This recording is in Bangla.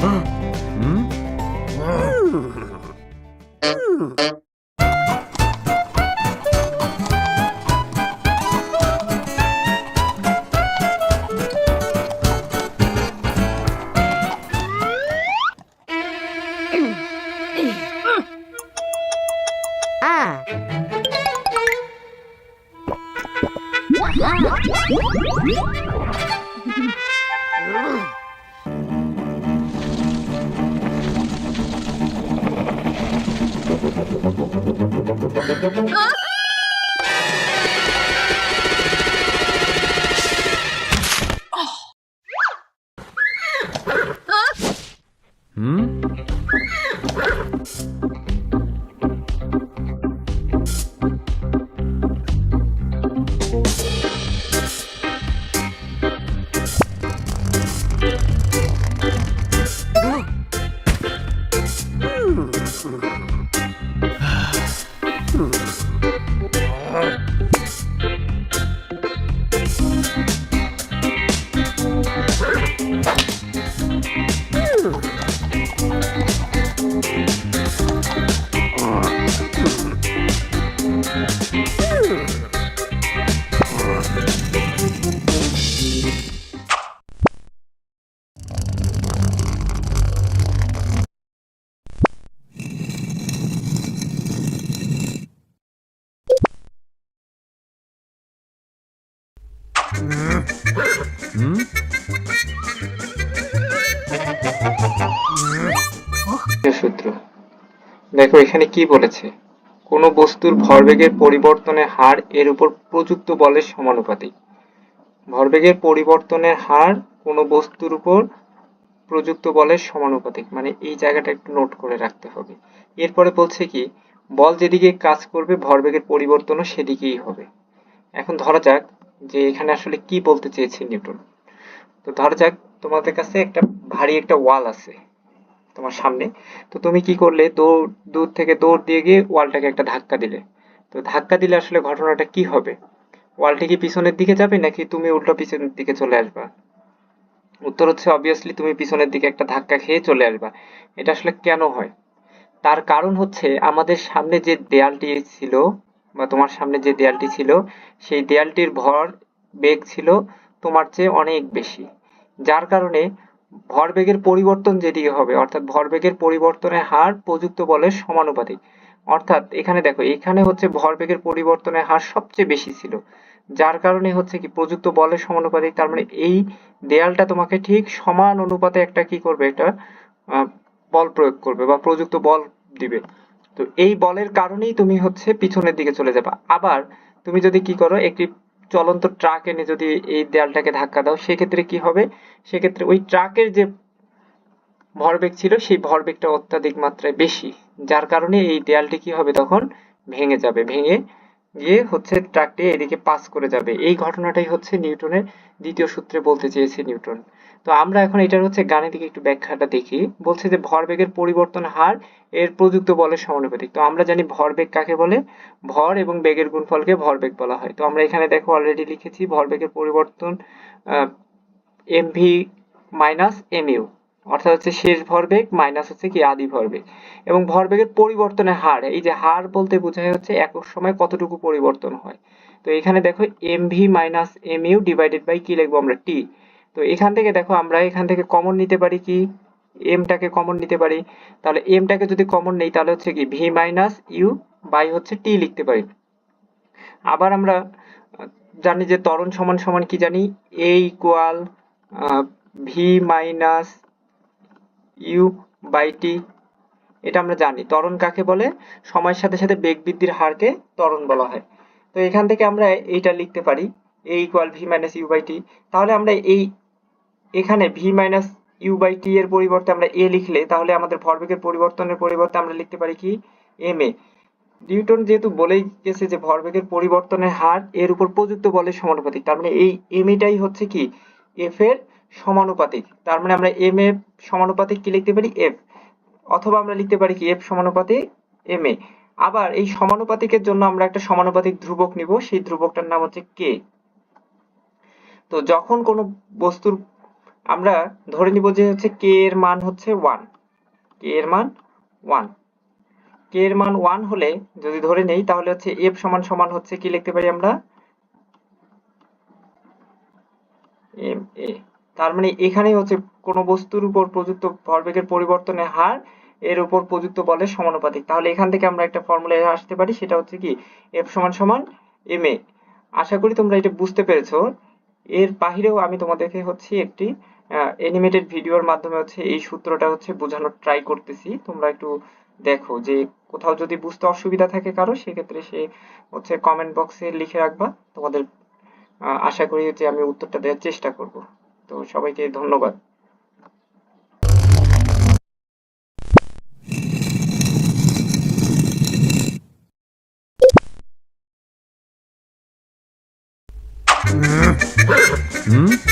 হুম Ah. হুম হুম সূত্র? দেখো, এখানে কি বলেছে? কোনো বস্তুর ভরবেগের পরিবর্তনের হার এর উপর প্রযুক্ত বলের সমানুপাতিক। ভরবেগের পরিবর্তনের হার কোনো বস্তুর উপর প্রযুক্ত বলের সমানুপাতিক। মানে এই জায়গাটা একটু নোট করে রাখতে হবে। এরপরে বলছে কি, বল যেদিকে কাজ করবে, ভরবেগের পরিবর্তনও সেদিকেই হবে। এখন ধরা যাক যে এখানে আসলে কি বলতে চেয়েছে নিউটন? তো ধরা যাক, তোমাদের কাছে একটা ভারী একটা ওয়াল আছে তোমার সামনে। তো তুমি কি করলে? দৌড়, দূর থেকে দৌড় দিয়ে গিয়ে ওয়ালটাকে একটা ধাক্কা দিলে। তো ধাক্কা দিলে আসলে ঘটনাটা কি হবে? ওয়ালটি কি পিছনের দিকে যাবে নাকি তুমি উল্টো পিছনের দিকে চলে আসবা? উত্তর হচ্ছে অবভিয়াসলি তুমি পিছনের দিকে একটা ধাক্কা খেয়ে চলে আসবা। এটা আসলে কেন হয়? তার কারণ হচ্ছে, আমাদের সামনে যে দেয়ালটি ছিল বা তোমার সামনে যে দেয়ালটি ছিল সেই দেয়ালটির ভর বেগ ছিল তোমার চেয়ে অনেক বেশি। যার কারণে ভরবেগের পরিবর্তন যেদিকে হবে অর্থাৎ ভরবেগের পরিবর্তনের হার প্রযুক্ত বলের সমানুপাতিক। অর্থাৎ এখানে দেখো এখানে হচ্ছে ভরবেগের পরিবর্তনের হার সবচেয়ে বেশি ছিল। যার কারণে হচ্ছে কি প্রযুক্ত বলের সমানুপাতিক তার মানে এই দেয়ালটা তোমাকে ঠিক সমান অনুপাতে একটা কি করবে একটা আহ, বল প্রয়োগ করবে বা প্রযুক্ত বল দিবে। তো এই বলের কারণেই তুমি হচ্ছে পিছনের দিকে চলে যাবে। আবার তুমি যদি কি করো, একটি চলন্ত ট্রাক এনে যদি এই দেয়ালটাকে ধাক্কা দাও, সেক্ষেত্রে কি হবে? সেক্ষেত্রে ওই ট্রাকের যে ভরবেগ ছিল, সেই ভরবেগটা অত্যাধিক মাত্রায় বেশি, যার কারণে এই দেয়ালটি কি হবে তখন? ভেঙে যাবে। ভেঙে গিয়ে হচ্ছে ট্রাকটি এদিকে পাস করে যাবে। এই ঘটনাটাই হচ্ছে নিউটনের দ্বিতীয় সূত্রে বলতে চেয়েছে নিউটন। তো আমরা এখন এটার হচ্ছে গাণিতিক একটু ব্যাখ্যাটা দেখি। বলছে যে ভরবেগের পরিবর্তন হার এর প্রযুক্ত বলের সমানুপাতিক। তো আমরা জানি ভরবেগ কাকে বলে? ভর এবং বেগের গুণফলকে ভরবেগ বলা হয়। তো আমরা এখানে দেখো অলরেডি লিখেছি ভরবেগের পরিবর্তন M V minus M U অর্থাৎ হচ্ছে শেষ ভরবেগ মাইনাস হচ্ছে কি? আদি ভরবেগ। এবং ভরবেগের পরিবর্তনের হার, এই যে হার বলতে বোঝায় হচ্ছে একক সময় কতটুকু পরিবর্তন হয়। তো এখানে দেখো M V minus M U divided by কি লিখব আমরা? টি তো এখান থেকে দেখো আমরা এখান থেকে কমন নিতে পারি কি? এমটাকে কমন নিতে পারি। তাহলে এমটাকে যদি কমন নেই, তাহলে হচ্ছে কি ভি মাইনাস ইউ বাই হচ্ছে টি লিখতে পারি। আবার আমরা জানি যে ত্বরণ সমান সমান কি জানি? A equal V minus U by T এটা আমরা জানি। ত্বরণ কাকে বলে? সময়ের সাথে সাথে বেগ বৃদ্ধির হারকে ত্বরণ বলা হয়। তো এখান থেকে আমরা এইটা লিখতে পারি। A equal V minus U by T তাহলে আমরা এই এখানে V minus U by T এর পরিবর্তে আমরা এ লিখলে, তাহলে আমাদের ভরবেগের পরিবর্তনের পরিবর্তে আমরা লিখতে পারি কি? এম এ নিউটন যেহেতু বলেই গেছে যে ভরবেগের পরিবর্তনের হার এর উপর প্রযুক্ত বলের সমানুপাতিক, তার মানে এই এম এটাই হচ্ছে কি? এফ এর সমানুপাতিক, তার মানে আমরা এম এ সমানুপাতিক কি লিখতে পারি? এফ অথবা আমরা লিখতে পারি কি? এফ সমানুপাতিক এম এ আবার এই সমানুপাতিকের জন্য আমরা একটা সমানুপাতিক ধ্রুবক নিব, সেই ধ্রুবকটার নাম হচ্ছে কে তো যখন কোনো বস্তুর আমরা ধরে নিব যে হচ্ছে কে এর মান হচ্ছে ওয়ান কে এর মান ওয়ান কে এর মান ওয়ান হলে যদি ধরে নেই, তাহলে হচ্ছে এফ সমান সমান হচ্ছে কি লিখতে পারি আমরা? এম এ তার মানে এখানেই হচ্ছে কোনো বস্তুর উপর প্রযুক্ত ভরবেগের পরিবর্তনের হার এর উপর প্রযুক্ত বলের সমানুপাতিক। তাহলে এখান থেকে আমরা একটা ফর্মুলা আসতে পারি, সেটা হচ্ছে কি এফ সমান সমান এম এ আশা করি তোমরা এটা বুঝতে পেরেছ। এর বাহিরেও আমি তোমাদেরকে হচ্ছে একটি অ্যানিমেটেড ভিডিওর মাধ্যমে হচ্ছে এই সূত্রটা হচ্ছে বোঝানোর ট্রাই করতেছি। তোমরা একটু দেখো যে কোথাও যদি বুঝতে অসুবিধা থাকে কারও, সেক্ষেত্রে সে হচ্ছে কমেন্ট বক্সে লিখে রাখবা। তোমাদের আশা করি যে আমি উত্তরটা দেওয়ার চেষ্টা করব। তো সবাইকে ধন্যবাদ। হুম?